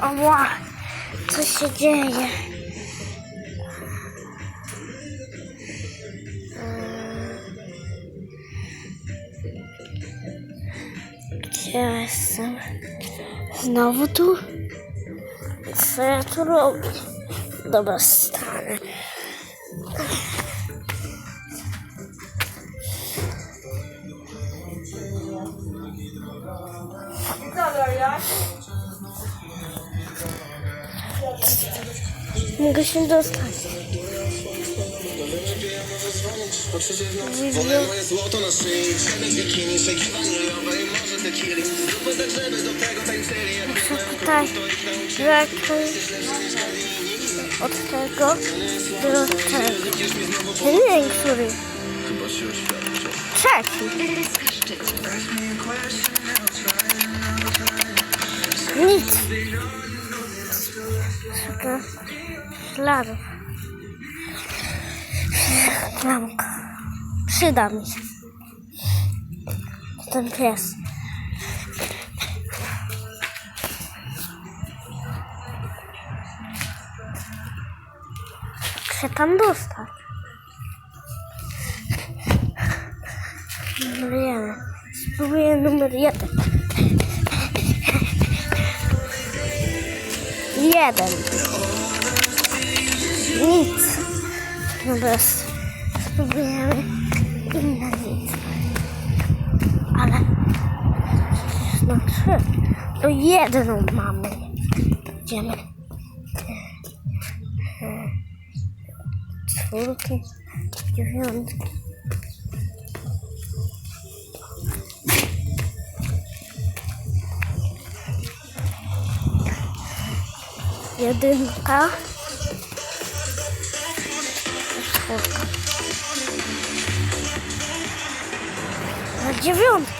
Ała, co się dzieje? Gdzie jestem? Znowu tu? Co ja tu robię? Dobra, stanę. Mogę się dostać. Wolę Muszę tutaj zacząć od tego do tego. Wiem, który. Trzeci. Nic. Szukam śladów. Klamka. Przyda mi się. Ten pies. Się tam dostać? Numer jeden. Spróbuję numer jeden. Jeden. Nic. No bez. Spróbujemy inne nic. Ale no trzy. To jedną mamy. Idziemy. Czwórki, dziewiątki. Jedynka. Czwórka. Na dziewiątkę.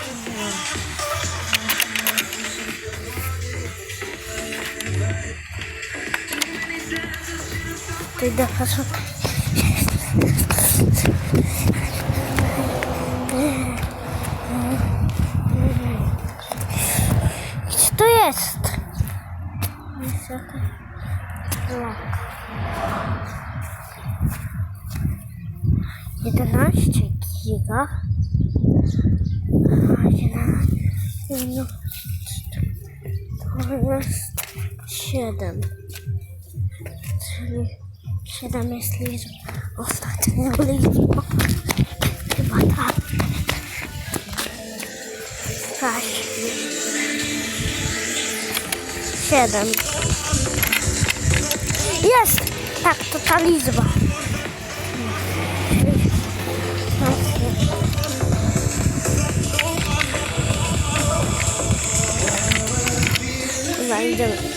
Ty idę poszukać. Gdzie to jest? 11 giga. A, 11. No, to jest 7. Czyli 7 jest liczba. Ostatnia liczba. Chyba tak. Tak. 7. Jest! Tak, to ta liczba. Idziemy.